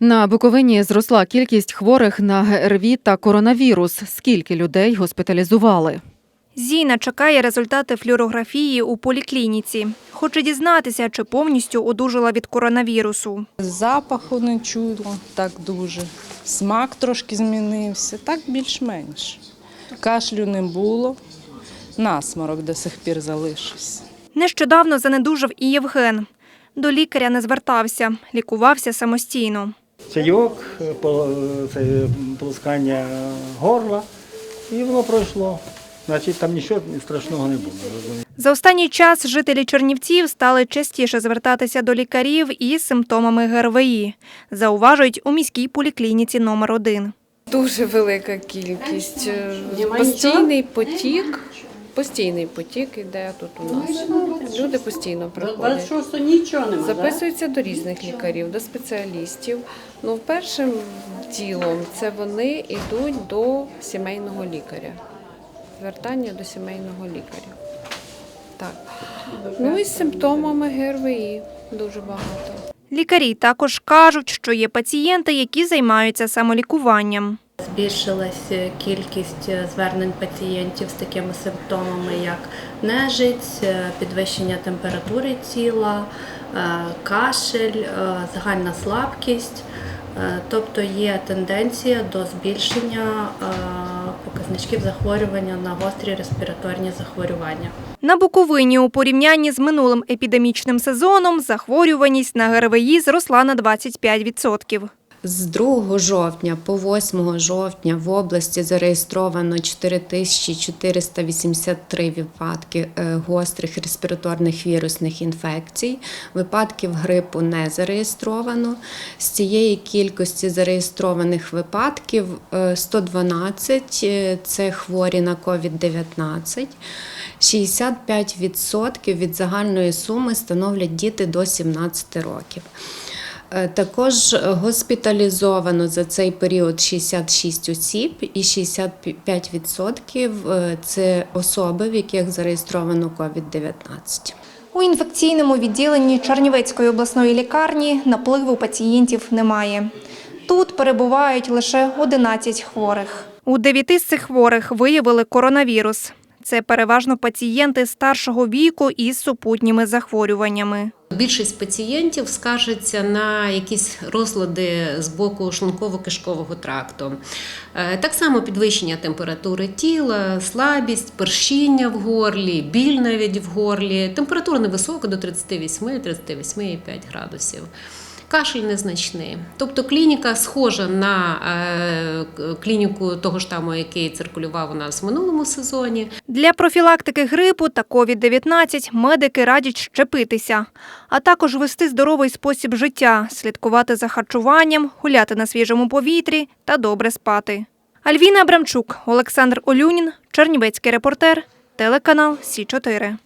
На Буковині зросла кількість хворих на ГРВІ та коронавірус. Скільки людей госпіталізували? Зіна чекає результати флюорографії у поліклініці. Хоче дізнатися, чи повністю одужала від коронавірусу. Запаху не чула так дуже. Смак трошки змінився, так більш-менш. Кашлю не було, насморок до сих пір залишився. Нещодавно занедужав і Євген. До лікаря не звертався, лікувався самостійно. Це полоскання горла, і воно пройшло. Значить, там нічого страшного не було. За останній час жителі Чернівців стали частіше звертатися до лікарів із симптомами ГРВІ, зауважують у міській поліклініці номер 1 Дуже велика кількість. Е, Постійний потік. Постійний потік іде тут у нас. Люди постійно приходять. 26 нічого нема. Записуються до різних лікарів, до спеціалістів. Ну, першим ділом це вони йдуть до сімейного лікаря. Звертання до сімейного лікаря. Так. Ну і з симптомами ГРВІ дуже багато. Лікарі також кажуть, що є пацієнти, які займаються самолікуванням. Збільшилась кількість е, звернень пацієнтів з такими симптомами, як нежить, е, підвищення температури тіла, е, кашель, загальна слабкість. Тобто є тенденція до збільшення показничків захворювання на гострі респіраторні захворювання. На Буковині у порівнянні з минулим епідемічним сезоном захворюваність на ГРВІ зросла на 25%. З 2 жовтня по 8 жовтня в області зареєстровано 4483 випадки е, гострих респіраторних вірусних інфекцій. Випадків грипу не зареєстровано. З цієї кількості зареєстрованих випадків е, 112 – це хворі на COVID-19. 65% від загальної суми становлять діти до 17 років. Е, Також госпіталізовано за цей період 66 осіб, і 65% е, це особи, в яких зареєстровано COVID-19. У інфекційному відділенні Чернівецької обласної лікарні напливу пацієнтів немає. Тут перебувають лише 11 хворих. У дев'яти з цих хворих виявили коронавірус. Це переважно пацієнти старшого віку із супутніми захворюваннями. Більшість пацієнтів скаржаться на якісь розлади з боку шлунково-кишкового тракту. Е, Так само підвищення температури тіла, слабість, першіння в горлі, біль навіть в горлі. Температура невисока до 38-38,5 градусів. Кашель незначний. Тобто клініка схожа на е, клініку того штаму, який циркулював у нас в минулому сезоні. Для профілактики грипу та COVID-19 медики радять щепитися, а також вести здоровий спосіб життя, слідкувати за харчуванням, гуляти на свіжому повітрі та добре спати. Альвіна Абрамчук, Олександр Олюнін, Чернівецький репортер, телеканал Сі 4